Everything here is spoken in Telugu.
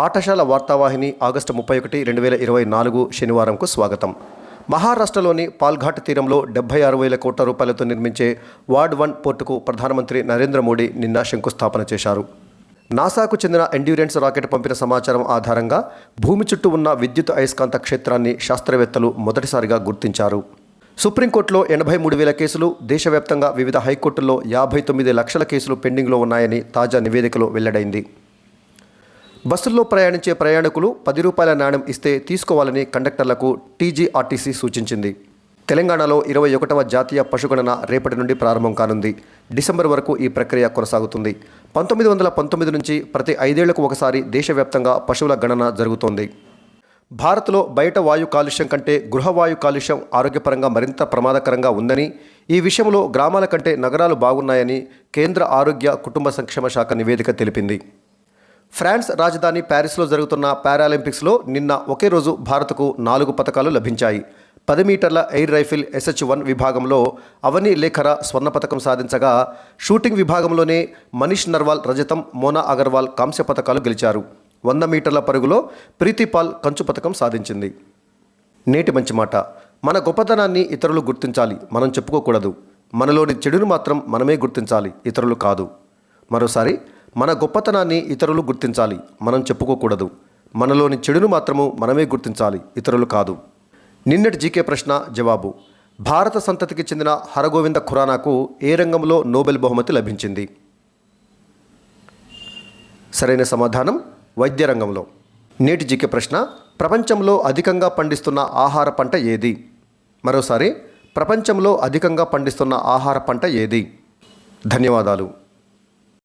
పాఠశాల వార్తావాహిని ఆగస్టు ముప్పై ఒకటి రెండు వేల ఇరవై నాలుగు శనివారంకు స్వాగతం. మహారాష్ట్రలోని పాల్ఘాట్ తీరంలో డెబ్బై ఆరు వేల కోట్ల రూపాయలతో నిర్మించే వార్డ్ వన్ పోర్టుకు ప్రధానమంత్రి నరేంద్ర మోడీ నిన్న శంకుస్థాపన చేశారు. నాసాకు చెందిన ఎండ్యూరెన్స్ రాకెట్ పంపిన సమాచారం ఆధారంగా భూమి చుట్టూ ఉన్న విద్యుత్ అయస్కాంత క్షేత్రాన్ని శాస్త్రవేత్తలు మొదటిసారిగా గుర్తించారు. సుప్రీంకోర్టులో ఎనభై మూడు వేల కేసులు దేశవ్యాప్తంగా వివిధ హైకోర్టుల్లో యాభై తొమ్మిది లక్షల కేసులు పెండింగ్లో ఉన్నాయని తాజా నివేదికలో వెల్లడైంది. బస్సుల్లో ప్రయాణించే ప్రయాణికులు పది రూపాయల నాణ్యం ఇస్తే తీసుకోవాలని కండక్టర్లకు టీజీఆర్టీసీ సూచించింది. తెలంగాణలో ఇరవై ఒకటవ జాతీయ పశుగణన రేపటి నుండి ప్రారంభం కానుంది. డిసెంబర్ వరకు ఈ ప్రక్రియ కొనసాగుతుంది. పంతొమ్మిది వందల పంతొమ్మిది నుంచి ప్రతి ఐదేళ్ళకు ఒకసారి దేశవ్యాప్తంగా పశువుల గణన జరుగుతోంది. భారత్లో బయట వాయు కాలుష్యం కంటే గృహవాయు కాలుష్యం ఆరోగ్యపరంగా మరింత ప్రమాదకరంగా ఉందని ఈ విషయంలో గ్రామాల కంటే నగరాలు బాగున్నాయని కేంద్ర ఆరోగ్య కుటుంబ సంక్షేమ శాఖ నివేదిక తెలిపింది. ఫ్రాన్స్ రాజధాని ప్యారిస్లో జరుగుతున్న పారాలింపిక్స్లో నిన్న ఒకే రోజు భారత్కు నాలుగు పథకాలు లభించాయి. పది మీటర్ల ఎయిర్ రైఫిల్ ఎస్హెచ్ వన్ విభాగంలో అవని లేఖర స్వర్ణ పథకం సాధించగా షూటింగ్ విభాగంలోనే మనీష్ నర్వాల్ రజతం మోనా అగర్వాల్ కాంస్య పథకాలు గెలిచారు. వంద మీటర్ల పరుగులో ప్రీతిపాల్ కంచు పథకం సాధించింది. నేటి మంచి మాట. మన గొప్పతనాన్ని ఇతరులు గుర్తించాలి. మనం చెప్పుకోకూడదు. మనలోని చెడును మాత్రం మనమే గుర్తించాలి. ఇతరులు కాదు. మరోసారి మన గొప్పతనాన్ని ఇతరులు గుర్తించాలి. మనం చెప్పుకోకూడదు. మనలోని చెడును మాత్రము మనమే గుర్తించాలి. ఇతరులు కాదు. నిన్నటి జీకే ప్రశ్న జవాబు. భారత సంతతికి చెందిన హరగోవింద ఖురానాకు ఏ రంగంలో నోబెల్ బహుమతి లభించింది? సరైన సమాధానం వైద్య రంగంలో. నేటి జీకే ప్రశ్న ప్రపంచంలో అధికంగా పండిస్తున్న ఆహార పంట ఏది? మరోసారి ప్రపంచంలో అధికంగా పండిస్తున్న ఆహార పంట ఏది? ధన్యవాదాలు.